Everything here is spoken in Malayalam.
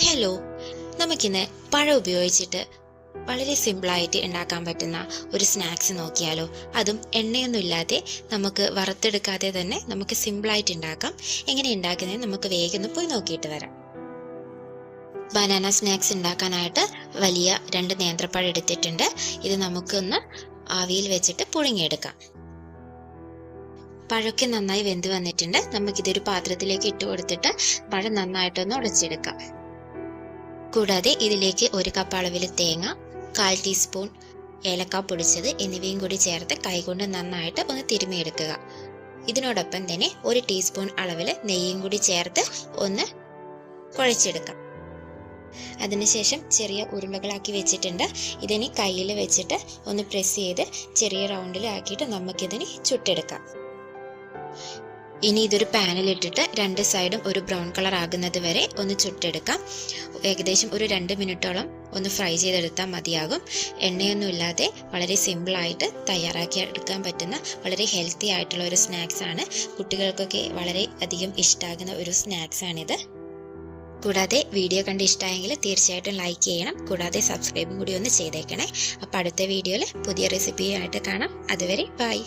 ഹലോ നമുക്കിന്ന് പഴം ഉപയോഗിച്ചിട്ട് വളരെ സിമ്പിളായിട്ട് ഉണ്ടാക്കാൻ പറ്റുന്ന ഒരു സ്നാക്സ് നോക്കിയാലോ. അതും എണ്ണയൊന്നും ഇല്ലാതെ നമുക്ക് വറുത്തെടുക്കാതെ തന്നെ നമുക്ക് സിമ്പിളായിട്ട് ഉണ്ടാക്കാം. എങ്ങനെ ഉണ്ടാക്കുന്നത് നമുക്ക് വേഗം ഒന്ന് പോയി നോക്കിയിട്ട് വരാം. ബനാന സ്നാക്സ് ഉണ്ടാക്കാനായിട്ട് വലിയ രണ്ട് നേന്ത്രപ്പഴം എടുത്തിട്ടുണ്ട്. ഇത് നമുക്കൊന്ന് ആവിയിൽ വെച്ചിട്ട് പുഴുങ്ങിയെടുക്കാം. പഴമൊക്കെ നന്നായി വെന്ത് വന്നിട്ടുണ്ട്. നമുക്കിതൊരു പാത്രത്തിലേക്ക് ഇട്ട് കൊടുത്തിട്ട് പഴം നന്നായിട്ടൊന്ന് ഉടച്ചെടുക്കാം. കൂടാതെ ഇതിലേക്ക് ഒരു കപ്പ് അളവിൽ തേങ്ങ കാൽ ടീസ്പൂൺ ഏലക്ക പൊടിച്ചത് എന്നിവയും കൂടി ചേർത്ത് കൈകൊണ്ട് നന്നായിട്ട് ഒന്ന് തിരുമിയെടുക്കുക ഇതിനോടൊപ്പം തന്നെ ഒരു ടീസ്പൂൺ അളവിൽ നെയ്യും കൂടി ചേർത്ത് ഒന്ന് കുഴച്ചെടുക്കാം. അതിനുശേഷം ചെറിയ ഉരുളകളാക്കി വെച്ചിട്ടുണ്ട്. ഇതിനി കയ്യിൽ വെച്ചിട്ട് ഒന്ന് പ്രസ് ചെയ്ത് ചെറിയ റൗണ്ടിലാക്കിയിട്ട് നമുക്കിതിന് ചുട്ടെടുക്കാം. ഇനി ഇതൊരു പാനിലിട്ടിട്ട് രണ്ട് സൈഡും ഒരു ബ്രൗൺ കളർ ആകുന്നത് വരെ ഒന്ന് ചുട്ടെടുക്കാം. ഏകദേശം ഒരു രണ്ട് മിനിറ്റോളം ഒന്ന് ഫ്രൈ ചെയ്തെടുത്താൽ മതിയാകും. എണ്ണയൊന്നും ഇല്ലാതെ വളരെ സിമ്പിളായിട്ട് തയ്യാറാക്കി എടുക്കാൻ പറ്റുന്ന വളരെ ഹെൽത്തി ആയിട്ടുള്ള ഒരു സ്നാക്സ് ആണ്. കുട്ടികൾക്കൊക്കെ വളരെ അധികം ഇഷ്ടമാകുന്ന ഒരു സ്നാക്സ് ആണിത്. കൂടാതെ വീഡിയോ കണ്ട് ഇഷ്ടമായെങ്കിൽ തീർച്ചയായിട്ടും ലൈക്ക് ചെയ്യണം. കൂടാതെ സബ്സ്ക്രൈബും കൂടി ഒന്ന് ചെയ്തേക്കണേ. അപ്പോൾ അടുത്ത വീഡിയോയിൽ പുതിയ റെസിപ്പിയായിട്ട് കാണാം. അതുവരെ ബൈ